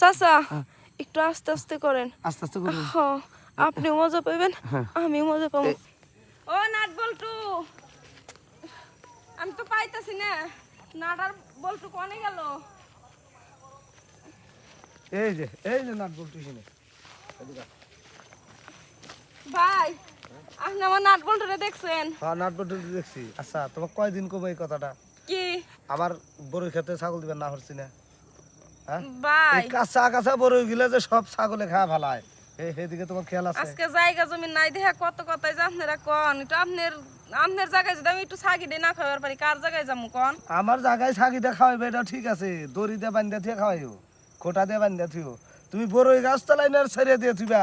চাচা একটু আস্তে আস্তে করেন। আস্তে আস্তে করুন। হ আপনি মজা পাবেন আমি মজা পাবো। ও নাট বল্টু। আমি তো পাইতাছি না। নাট আর বল্টু কোনে গেল? এই যে এই যে নাট বল্টু এখানে। ভাই আপনি আমার নাট বল্টুরে দেখছেন? হ্যাঁ নাট বল্টু দেখছি। আচ্ছা তোমার কয়দিন কবে এই কথাটা? কি? আমার বড় খেতে ছাগল দিবেন না হরছি না। হ্যাঁ এই কাঁচা কাঁচা বড় গিলে যে সব ছাগলে খাওয়া ভালায়। এই সেদিকে তোমার খেয়াল আছে? আজকে জায়গা জমি নাই দেখা কত কথাই যে আপনারা কন। এটা আপনার আপনার জায়গায় যদি আমি একটু সাগি দিয়ে না খাবার পারি কার জায়গায় যাব কন? আমার জায়গায় ছাগিটা খাওয়াইবে এটা ঠিক আছে। দড়ি দিয়ে বান্ধা দিয়ে খাওয়াইও খোটা দিয়ে বান্ধা থিও তুমি বড়ই গাছ তলাই না ছেড়ে দিয়ে থিবা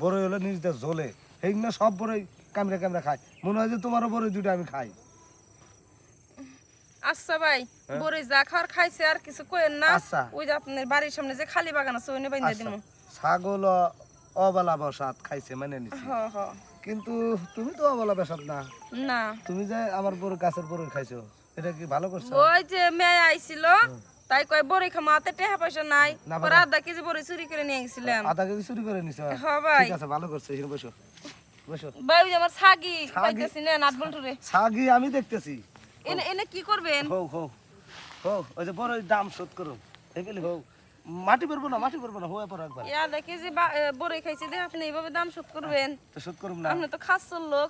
বড়ই হলো নিজ দিয়ে জ্বলে। সেইগুলো সব বড়ই কামড়ে কামড়ে খায়। মনে হয় যে তোমারও বড়ই দুটো আমি খাই। আচ্ছা ভাই বড়ি যা খাওয়ার খাইছে আর কিছু কইেন না। আচ্ছা। ওই যে আপনার বাড়ির সামনে যে খালি বাগান আছে ওই বাইন্দা আচ্ছা, দিমু। ছাগল অবলা বসাত খাইছে মানে নিছি। কিন্তু তুমি তো অবলা বসাত না। না। তুমি যে আমার বড় গাছের বড়ই খাইছো এটা কি ভালো করছ? ওই যে মেয়ে আইছিল তাই কয় বড়ি খামা হাতে টেহা পয়সা নাই। পরে আধা কেজি বড়ি চুরি করে নিয়ে গেছিলাম। আধা কেজি চুরি করে নিছো? হ ভাই। ঠিক আছে ভালো করছ এখানে বসো। বসো। ভাই আমার ছাগি? পাইতেছি না নাট বল্টুরে ছাগি আমি দেখতেছি। এনে এনে কি করবেন? হো হো হো ওই যে বড় দাম শোধ এগুলি হো মাটি পড়ব না মাটি পড়ব না হয়ে পড়ো একবার। ইয়া দেখে যে খাইছে দেখে আপনি এইভাবে দাম শোধ করবেন। তো শোধ না। আপনি তো লোক।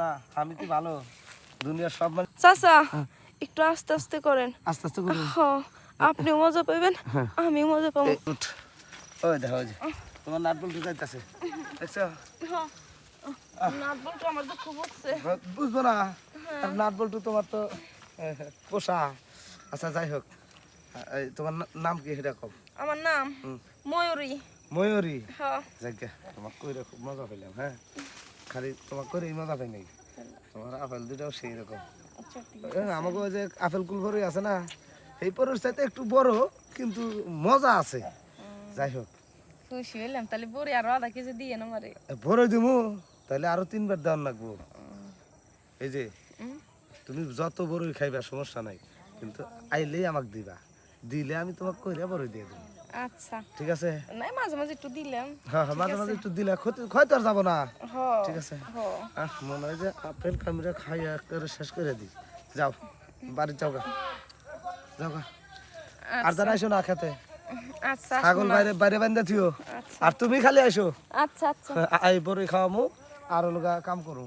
না আমি ভালো। দুনিয়ার সব মানে চাচা একটু আস্তে আস্তে করেন। আস্তে আস্তে করুন। আপনি মজা পাবেন আমি মজা পাবো। ওই দেখো যে তোমার নাট বল্টু যাইতেছে দেখছ বল্টু আমার দুঃখ বুঝছে বুঝব না। নাট বল্টু তোমার তো পোষা। আচ্ছা যাই হোক। তোমার নাম কি সেটা কম? আমার নাম। ময়ূরী। ময়ূরী? হ যাকে তোমার কইরে খুব মজা পেলাম হ্যাঁ? খালি তোমার করেই মজা পাই নাই। তোমার আপেল দুটাও সেই রকম। আচ্ছা আমাকে যে আপেল কুলভরি আছে না এই পরের চাইতে একটু বড় কিন্তু মজা আছে। যাই হোক। খুশি হইলাম তাহলে বড়ি আরও আধা কেজি দিয়ে আমারে। বড় দিমু তাহলে আরও তিনবার দেওয়ার লাগবো। এই যে তুমি যত বড়ই খাইবা সমস্যা নাই। কিন্তু আইলেই আমাকে দিবা। দিলে আমি তোমাকে কইরা বড় দিয়ে দেবো আচ্ছা। ঠিক আছে? নাই মাঝে মাঝে একটু দিলাম। হ্যাঁ হ্যাঁ মাঝে মাঝে একটু দিলে ক্ষতি ক্ষয় তো আর যাব না। ঠিক আছে? আহ, মনে হয় যে আপেল কামড়ে খাই করে শেষ করে দিই। যাও বাড়ি যাও গা। যাও গা। আর যারা আইসো না খেতে আচ্ছা ছাগল বাইরে বাইরে বান্ধা থিও। আচ্ছা। আর তুমি খালি আইসো। আচ্ছা আচ্ছা। আই বড়ই খাওয়ামু। আর লগা কাম করু